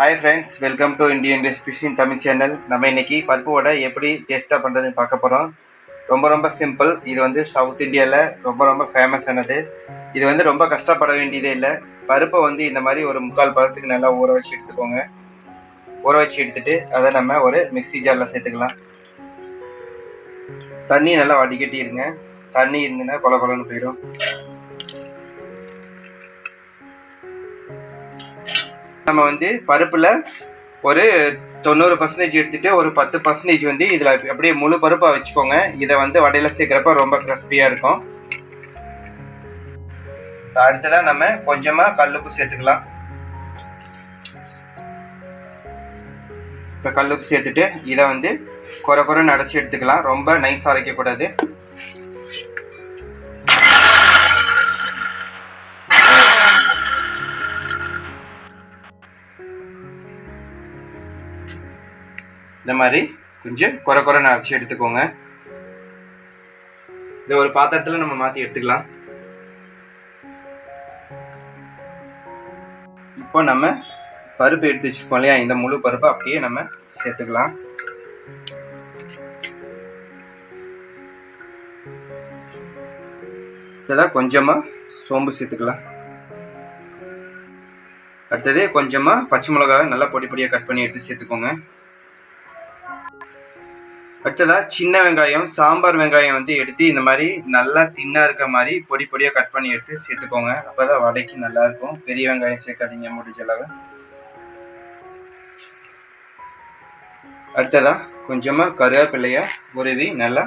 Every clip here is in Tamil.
Hi friends welcome to Indian English in Tamil channel நம்ம இன்னைக்கு பருப்பு வடை எப்படி டேஸ்ட்டாக பண்ணுறதுன்னு பார்க்க போகிறோம் ரொம்ப ரொம்ப சிம்பிள் இது வந்து சவுத் இந்தியாவில் ரொம்ப ரொம்ப ஃபேமஸ் ஆனது. இது வந்து ரொம்ப கஷ்டப்பட வேண்டியதே இல்லை. பருப்பை வந்து இந்த மாதிரி ஒரு முக்கால் பதத்துக்கு நல்லா ஊற வச்சு எடுத்துக்கோங்க. ஊற வச்சு எடுத்துகிட்டு அதை நம்ம ஒரு மிக்ஸி ஜாரில் சேர்த்துக்கலாம். தண்ணி நல்லா வடிகட்டிடுங்க தண்ணி இருந்துன்னா கொல கொலன்னு போயிடும் நம்ம வந்து பருப்பில் ஒரு தொண்ணூறு பர்சன்டேஜ் எடுத்துகிட்டு ஒரு பத்து பர்சன்டேஜ் வந்து இதில் அப்படியே முழு பருப்பாக வச்சுக்கோங்க. இதை வந்து வடையில் சேர்க்குறப்ப ரொம்ப கிறிஸ்பியாக இருக்கும். அடுத்ததாக நம்ம கொஞ்சமாக கல்லுப்பு சேர்த்துக்கலாம். இப்போ கல்லுப்பு சேர்த்துட்டு இதை வந்து குறை குறை அடைச்சி எடுத்துக்கலாம். ரொம்ப நைஸாக அரைக்கக்கூடாது. இந்த மாதிரி கொஞ்சம் குறை குறைன்னு அரைச்சி எடுத்துக்கோங்க. இதை ஒரு பாத்திரத்தில் நம்ம மாற்றி எடுத்துக்கலாம். இப்போ நம்ம பருப்பு எடுத்து வச்சுருக்கோம் இல்லையா? இந்த முழு பருப்பை அப்படியே நம்ம சேர்த்துக்கலாம். அடுத்ததாக கொஞ்சமாக சோம்பு சேர்த்துக்கலாம். அடுத்தது கொஞ்சமாக பச்சை மிளகாவை நல்லா பொடி பொடியாக கட் பண்ணி எடுத்து சேர்த்துக்கோங்க. அடுத்ததாக சின்ன வெங்காயம் சாம்பார் வெங்காயம் வந்து எடுத்து இந்த மாதிரி நல்லா தின்னாக இருக்க மாதிரி பொடி பொடியாக கட் பண்ணி எடுத்து சேர்த்துக்கோங்க. அப்போ தான் வடைக்கு நல்லாயிருக்கும் பெரிய வெங்காயம் சேர்க்காதீங்க முடிஞ்ச அளவு. அடுத்ததாக கொஞ்சமாக கருவேப்பிலைய உருவி நல்லா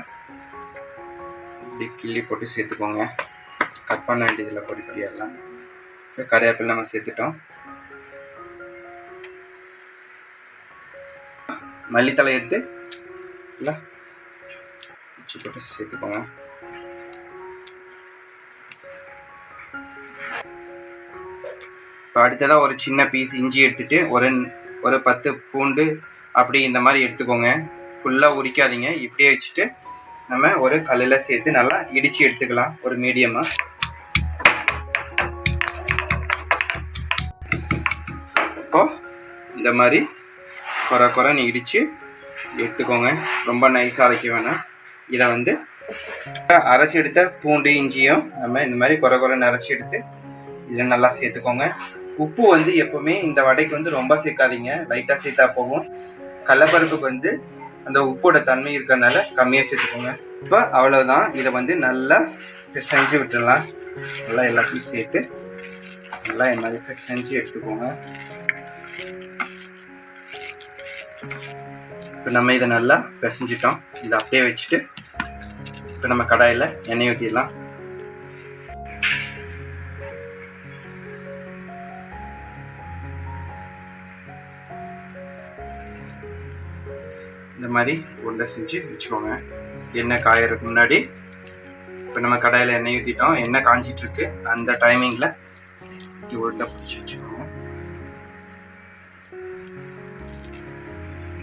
இப்படி கிள்ளி போட்டு சேர்த்துக்கோங்க. கட் பண்ண வேண்டியதில் பொடி பொடியெல்லாம் இப்போ கருவேப்பிலை நம்ம சேர்த்துட்டோம். மல்லித்தலை எடுத்து இருக்குல்ல? குச்சி போட்டு சேர்த்துக்கோங்க. இப்போ அடுத்ததாக ஒரு சின்ன பீஸ் இஞ்சி எடுத்துட்டு ஒரு ஒரு பத்து பூண்டு அப்படி இந்த மாதிரி எடுத்துக்கோங்க. ஃபுல்லாக உரிக்காதீங்க. இப்படியே வச்சுட்டு நம்ம ஒரு கல்லில் சேர்த்து நல்லா இடித்து எடுத்துக்கலாம். ஒரு மீடியமாக இப்போ இந்த மாதிரி குறை குறைன்னு இடித்து எடுத்துக்கோங்க. ரொம்ப நைஸாக அரைக்க வேணாம். இதை வந்து அரைச்சி எடுத்த பூண்டு இஞ்சியும் நம்ம இந்த மாதிரி குறை குறைன்னு அரைச்சி எடுத்து இதில் நல்லா சேர்த்துக்கோங்க. உப்பு வந்து எப்போவுமே இந்த வடைக்கு வந்து ரொம்ப சேர்க்காதீங்க. லைட்டாக சேர்த்தா போகும் கடலப்பருப்புக்கு வந்து அந்த உப்போட தன்மை இருக்கிறனால கம்மியாக சேர்த்துக்கோங்க. இப்போ அவ்வளோதான் இதை வந்து நல்லா செஞ்சு விட்டுடலாம். நல்லா எல்லாத்தையும் சேர்த்து நல்லா இந்த மாதிரி செஞ்சு எடுத்துக்கோங்க. இப்போ நம்ம இதை நல்லா பிசைஞ்சிட்டோம். இதை அப்படியே வச்சுட்டு இப்போ நம்ம கடாயில் எண்ணெய் ஊற்றிடலாம் இந்த மாதிரி உருண்டை செஞ்சு வச்சுக்கோங்க. எண்ணெய் காயறதுக்கு முன்னாடி இப்போ நம்ம கடாயில் எண்ணெய் ஊற்றிட்டோம் எண்ணெய் காஞ்சிட்ருக்கு அந்த டைமிங்கில் உருண்டை பிடிச்சி வச்சுக்கோங்க.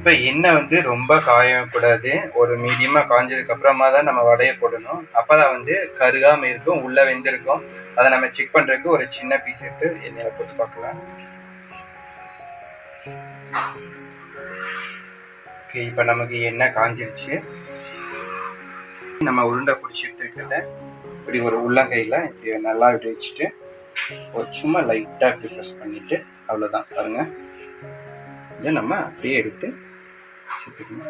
இப்போ எண்ணெய் வந்து ரொம்ப காயக்கூடாது. ஒரு மீடியமாக காஞ்சதுக்கு அப்புறமா தான் நம்ம வடையை போடணும். அப்போ தான் வந்து கருகாமல் இருக்கும் உள்ளே வெந்திருக்கும். அதை நம்ம செக் பண்ணுறதுக்கு ஒரு சின்ன பீஸ் எடுத்து எண்ணெயில் போட்டு பார்க்கலாம். ஓகே இப்போ நமக்கு எண்ணெய் காஞ்சிருச்சு. நம்ம உருண்டை பிடிச்சி எடுத்துருக்கிறத இப்படி ஒரு உள்ளங்கையில் இப்படி நல்லா இப்படி வச்சுட்டு ஒரு சும்மா லைட்டாக இப்படி ப்ரெஸ் பண்ணிவிட்டு அவ்வளோதான் பாருங்கள் இதை நம்ம அப்படியே எடுத்து Você termina?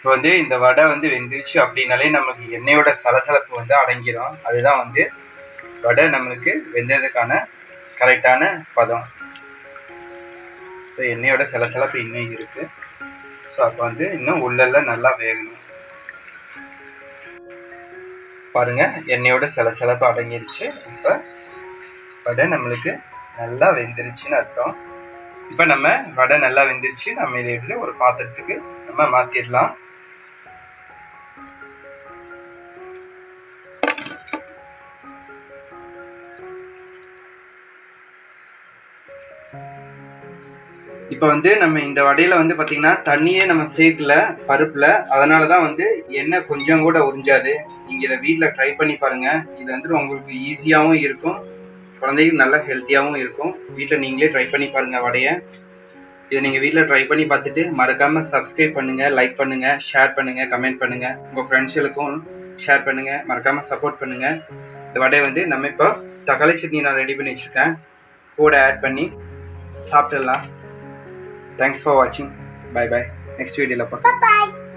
இப்போ வந்து இந்த வடை வந்து வெந்துருச்சு அப்படின்னாலே நமக்கு எண்ணெயோட சலசலப்பு வந்து அடங்கிடும் அதுதான் வந்து வடை நம்மளுக்கு வெந்ததுக்கான கரெக்டான பதம். இப்போ எண்ணெயோட சலசலப்பு இன்னும் இருக்கு. ஸோ அப்போ வந்து இன்னும் உள்ளெல்லாம் நல்லா வேகணும். பாருங்க எண்ணெயோட சலசலப்பு அடங்கிருச்சு. இப்போ வடை நம்மளுக்கு நல்லா வெந்துருச்சுன்னு அர்த்தம். இப்போ நம்ம வடை நல்லா வெந்துருச்சு நம்ம இதை எடுத்து ஒரு பாத்திரத்துக்கு நம்ம மாற்றிடலாம் இப்போ வந்து நம்ம இந்த வடையில வந்து பாத்தீங்கன்னா தண்ணியே நம்ம சேர்க்கல பருப்புல. அதனால தான் வந்து எண்ணெய் கொஞ்சம் கூட உறிஞ்சாது. நீங்க இதை வீட்டில் ட்ரை பண்ணி பாருங்க. இது வந்து உங்களுக்கு ஈஸியாகவும் இருக்கும். குழந்தைக்கு நல்லா ஹெல்த்தியாகவும் இருக்கும். வீட்டில் நீங்களே ட்ரை பண்ணி பாருங்க வடையை. இதை நீங்கள் வீட்டில் ட்ரை பண்ணி பார்த்துட்டு மறக்காமல் சப்ஸ்கிரைப் பண்ணுங்கள் லைக் பண்ணுங்கள் ஷேர் பண்ணுங்கள் கமெண்ட் பண்ணுங்கள் உங்கள் ஃப்ரெண்ட்ஸுகளுக்கும் ஷேர் பண்ணுங்கள் மறக்காமல் சப்போர்ட் பண்ணுங்கள் இந்த வடையை வந்து நம்ம இப்போ தக்காளி சட்னி நான் ரெடி பண்ணி வச்சுருக்கேன். கூட ஆட் பண்ணி சாப்பிட்டுடலாம் Thanks for watching. Bye bye. Next video. Bye bye.